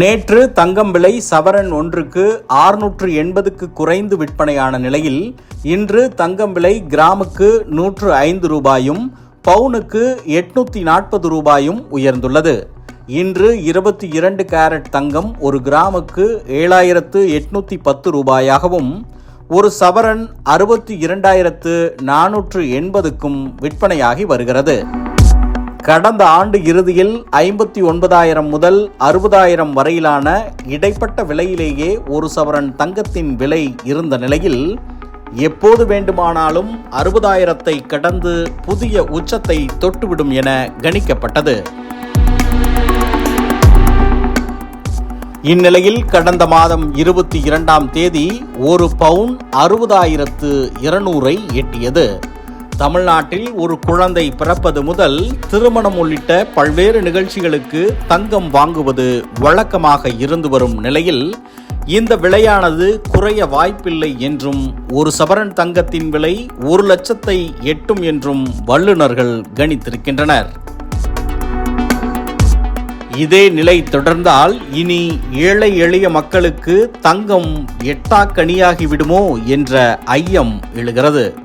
நேற்று தங்கம் விலை சவரன் ஒன்றுக்கு ஆறுநூற்று எண்பதுக்கு குறைந்து விற்பனையான நிலையில் இன்று தங்கம் விலை கிராமுக்கு நூற்று ஐந்து ரூபாயும் பவுனுக்கு எட்நூத்தி நாற்பது ரூபாயும் உயர்ந்துள்ளது. இன்று இருபத்தி இரண்டு கேரட் தங்கம் ஒரு கிராமுக்கு ஏழாயிரத்து எட்நூத்தி பத்து ரூபாயாகவும் ஒரு சவரன் அறுபத்தி இரண்டாயிரத்து நானூற்று எண்பதுக்கும் விற்பனையாகி வருகிறது. கடந்த ஆண்டு இறுதியில் ஐம்பத்தி ஒன்பதாயிரம் முதல் அறுபதாயிரம் வரையிலான இடைப்பட்ட விலையிலேயே ஒரு சவரன் தங்கத்தின் விலை இருந்த நிலையில் எப்போது வேண்டுமானாலும் அறுபதாயிரத்தை கடந்து புதிய உச்சத்தை தொட்டுவிடும் என கணிக்கப்பட்டது. இந்நிலையில் கடந்த மாதம் இருபத்தி இரண்டாம் தேதி ஒரு பவுன் அறுபதாயிரத்து இருநூறை எட்டியது. தமிழ்நாட்டில் ஒரு குழந்தை பிறப்பது முதல் திருமணம் உள்ளிட்ட பல்வேறு நிகழ்ச்சிகளுக்கு தங்கம் வாங்குவது வழக்கமாக இருந்து வரும் நிலையில் இந்த விலையானது குறைய வாய்ப்பில்லை என்றும் ஒரு சவரன் தங்கத்தின் விலை ஒரு லட்சத்தை எட்டும் என்றும் வல்லுநர்கள் கணித்திருக்கின்றனர். இதே நிலை தொடர்ந்தால் இனி ஏழை எளிய மக்களுக்கு தங்கம் எட்டாக்கனியாகி விடுமோ என்ற ஐயம் எழுகிறது.